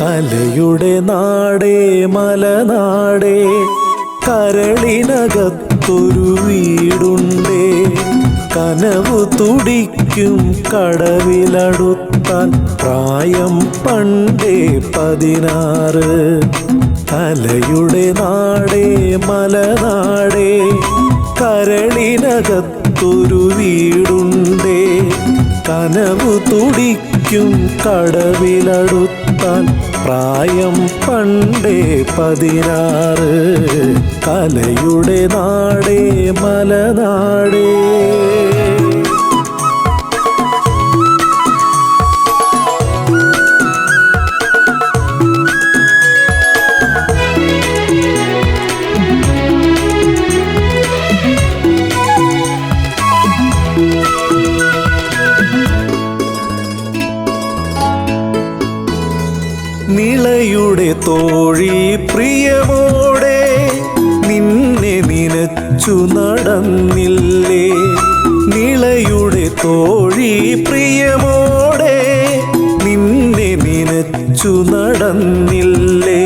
കലയുടെ നാടേ മലനാടേ കരളിനകത്തൊരു വീടുണ്ടേ. കനവു തുടിക്കും കടവിലടുത്താൽ പ്രായം പണ്ടേ പതിനാറ്. കലയുടെ നാടേ മലനാടേ കരളിനകത്തൊരു വീടുണ്ടേ. കനവു തുടിക്കും കടവിലടുത്താൽ പ്രായം പണ്ടേ പതിനാറ്. കലയുടെ നാടേ തോഴി പ്രിയമോടെ നിന്നെ നിനച്ചു നടന്നില്ലേ? നിളയുടെ തോഴി പ്രിയമോടെ നിന്നെ നിനച്ചു നടന്നില്ലേ?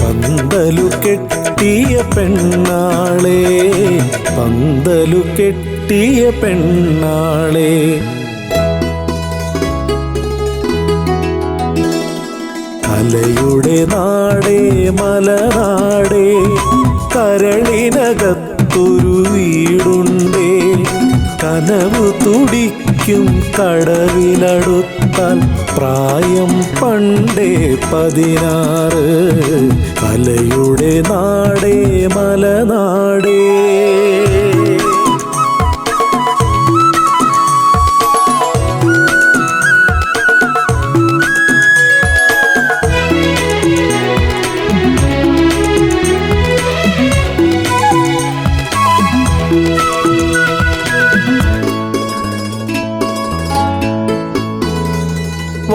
പന്തലു കെട്ടിയ പെണ്ണാളെ പന്തലു കെട്ടിയ പെണ്ണാളെ. കലയുടെ നാടേ മലനാടേ കരളിനകത്തൊരു വീടുണ്ടേ. കനവ് തുടിക്കും കടവിലടുത്താൽ പ്രായം പണ്ടേ പതിനാറ്. കലയുടെ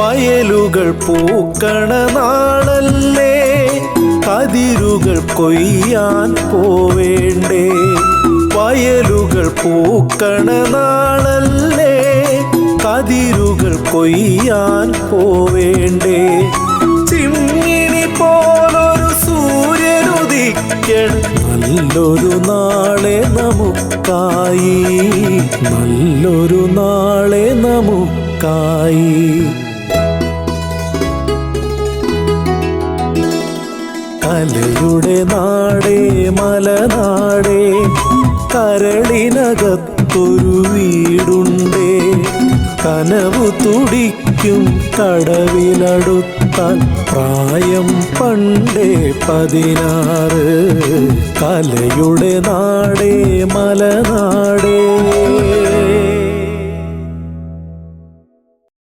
വയലുകൾ പൂക്കണ നാളല്ലേ? കതിരുകൾ കൊയ്യാൻ പോവേണ്ടേ? വയലുകൾ പൂക്കണ നാളല്ലേ? കതിരുകൾ കൊയ്യാൻ പോവേണ്ടേ? ചിമ്മിണി പോലൊരു സൂര്യനുദിക്കൺ നല്ലൊരു നാളെ നമുക്കായി. നല്ലൊരു നാളെ നമുക്കായി. കലയുടെ നാടേ മലനാടേ കരളിനകത്തൊരു വീടുണ്ടേ. കനവു തുടിക്കും കടവിലടുത്താൽ പ്രായം പണ്ടേ പതിനാറ്. കലയുടെ നാടേ മലനാടേ.